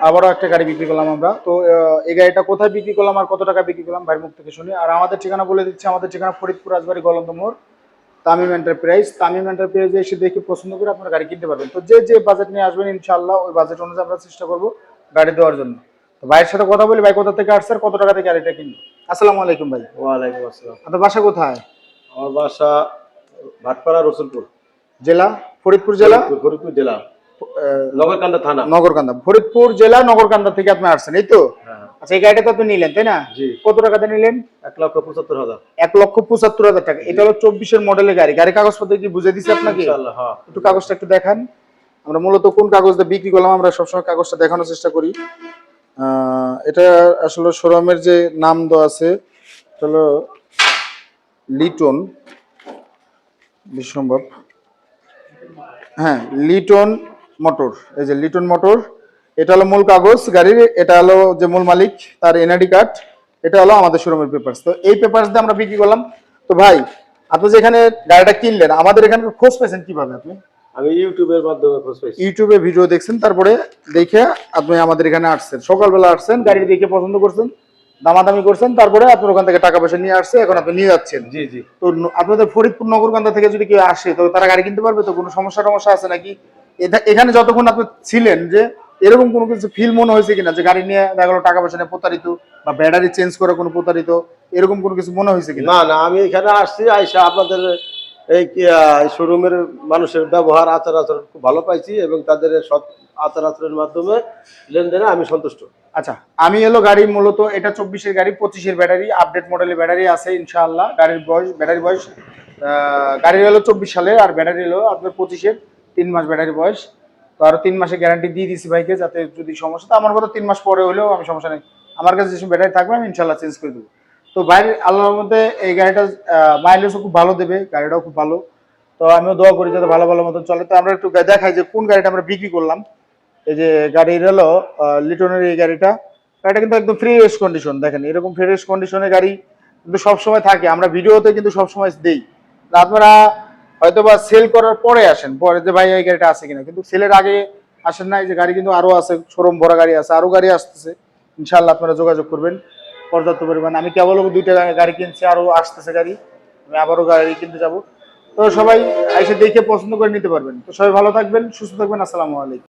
আবারও একটা গাড়ি বিক্রি করলাম আমরা। তো এই গাড়িটা কোথায় বিক্রি করলাম আর কত টাকা বিক্রি করলাম ভাইয়ের মুখ থেকে শুনি। আর আমাদের ঠিকানা বলে দিচ্ছি আমাদের ঠিকানা ফরিদপুর রাজবাড়ি মোড় তামিম এন্টারপ্রাইজ। তামিম এন্টারপ্রাইজে এসে দেখে পছন্দ করে আপনার গাড়ি কিনতে পারবেন। তো যে যে বাজেট নিয়ে আসবেন ইনশাল্লাহ ওই বাজেট অনুযায়ী আমরা চেষ্টা করব গাড়ি দেওয়ার জন্য। তো ভাইয়ের সাথে কথা বলি ভাই কোথা থেকে আসছে আর কত টাকা থেকে গাড়িটা কিনবে? আসসালামু আলাইকুম ভাই। ওয়ালাইকুম আসসালাম। আপনার বাসা কোথায়? আমার বাসা ভাটপাড়া রসুলপুর। জেলা? ফরিদপুর জেলা? ফরিদপুর- জেলা। নগরকান্দা থানা। নগরকান্দা ফরিদপুর জেলা নগরকান্দা থেকে আপনি আসছেন এই তো? হ্যাঁ। আচ্ছা এই গাড়িটা তো আপনি নিলেন তাই না? কত টাকাতে নিলেন? এক লক্ষ পঁচাত্তর হাজার। এক লক্ষ পঁচাত্তর হাজার টাকা। এটা হলো চব্বিশের মডেলের গাড়ি। গাড়ি কাগজপত্র কি বুঝে দিছে আপনাকে? হ্যাঁ। একটু কাগজটা একটু দেখান। আমরা মূলত কোন কাগজটা বিক্রি করলাম আমরা সবসময় কাগজটা দেখানোর চেষ্টা করি। এটা আসলে শোরুমের যে নাম দেওয়া আছে এটা হলো লিটন। বেশি সম্ভব। হ্যাঁ লিটন মোটর এই যে লিটন মোটর এটা হলো মূল কাগজ গাড়ির এটা হলো যে মূল মালিক তার এনআইডি কার্ড এটা হলো আমাদের শোরুমের পেপারস তো এই পেপারস দিয়ে আমরা বিক্রি করলাম। তো ভাই আপনি যেখানে গাড়িটা কিনলেন আমাদের এখানে খোঁজ পেয়েছেন কীভাবে আপনি? আমি ইউটিউবের মাধ্যমে খোঁজ পাইছি। ইউটিউবে ভিডিও দেখছেন তারপরে দেখে আপনি আমাদের এখানে আসছেন। সকালবেলা আসছেন গাড়ি দেখে পছন্দ করছেন দামাদামি করছেন তারপরে আপনার ওখান থেকে টাকা পয়সা নিয়ে আসছে এখন আপনি নিয়ে যাচ্ছেন। জি জি। তো আপনাদের ফরিদপুর নগরকান্দা থেকে যদি কেউ আসে তো তারা গাড়ি কিনতে পারবে? তো কোনো সমস্যা টমস্যা আছে নাকি? এটা- এখানে যতক্ষণ আপনি ছিলেন যে এরকম কোনো কিছু ফিল মনে হয়েছে কিনা যে গাড়ি নিয়ে দেখা গেলো টাকা পয়সা নিয়ে প্রতারিত বা ব্যাটারি চেঞ্জ করে কোনো প্রতারিত এরকম কোনো কিছু মনে হয়েছে কিনা? না না আমি এখানে আসছি আইসা আপনাদের এই শোরুমের মানুষের ব্যবহার আচার আচরণ খুব ভালো পাইছি এবং তাদের সৎ আচার আচরণের মাধ্যমে লেনদেনে আমি সন্তুষ্ট। আচ্ছা আমি এলো গাড়ি মূলত এটা চব্বিশের গাড়ি পঁচিশের ব্যাটারি আপডেট মডেলের ব্যাটারি আছে ইনশাআল্লাহ গাড়ির বয়স ব্যাটারি বয়স গাড়ির হলো চব্বিশ সালে আর ব্যাটারি হলো আপনার পঁচিশের। তিন মাস ব্যাটারি বয়স। তো আরও তিন মাসের গ্যারান্টি দিয়ে দিছি বাইকে যাতে যদি সমস্যা তো আমার কথা তিন মাস পরে হলেও আমি সমস্যা নেই। আমার কাছে যেসব ব্যাটারি থাকবে, আমি ইনশাল্লাহ চেঞ্জ করে দেবো। তো ভাইয়ের আল্লাহর মধ্যে এই গাড়িটা মাইলেজও খুব ভালো দেবে, গাড়িটাও খুব ভালো। তো আমিও দোয়া করি যাতে ভালো ভালো মতন চলে। তো আমরা একটু দেখাই যে কোন গাড়িটা আমরা বিক্রি করলাম। এই যে গাড়ির হলো লিটনের এই গাড়িটা। গাড়িটা কিন্তু একদম ফ্রেশ কন্ডিশন দেখেন, এরকম ফ্রেশ কন্ডিশনের গাড়ি কিন্তু সবসময় থাকে। আমরা ভিডিওতে কিন্তু সবসময় দেই। আপনারা হয়তো বা সেল করার পরে আসেন, পরে যে ভাই এই গাড়িটা আছে কিনা। কিন্তু সেলের আগে আসেন না এই যে গাড়ি কিন্তু আরও আছে শোরুম ভরা গাড়ি আছে, আরও গাড়ি আসতেছে। ইনশাল্লাহ আপনারা যোগাযোগ করবেন, পর্যাপ্ত পরিমাণ। আমি কেবল দুইটা গাড়ি কিনছি, আরও আসতেছে গাড়ি। আমি আবারও গাড়ি কিনতে যাব। তো সবাই এসে দেখে পছন্দ করে নিতে পারবেন। তো সবাই ভালো থাকবেন, সুস্থ থাকবেন, আসসালামু আলাইকুম।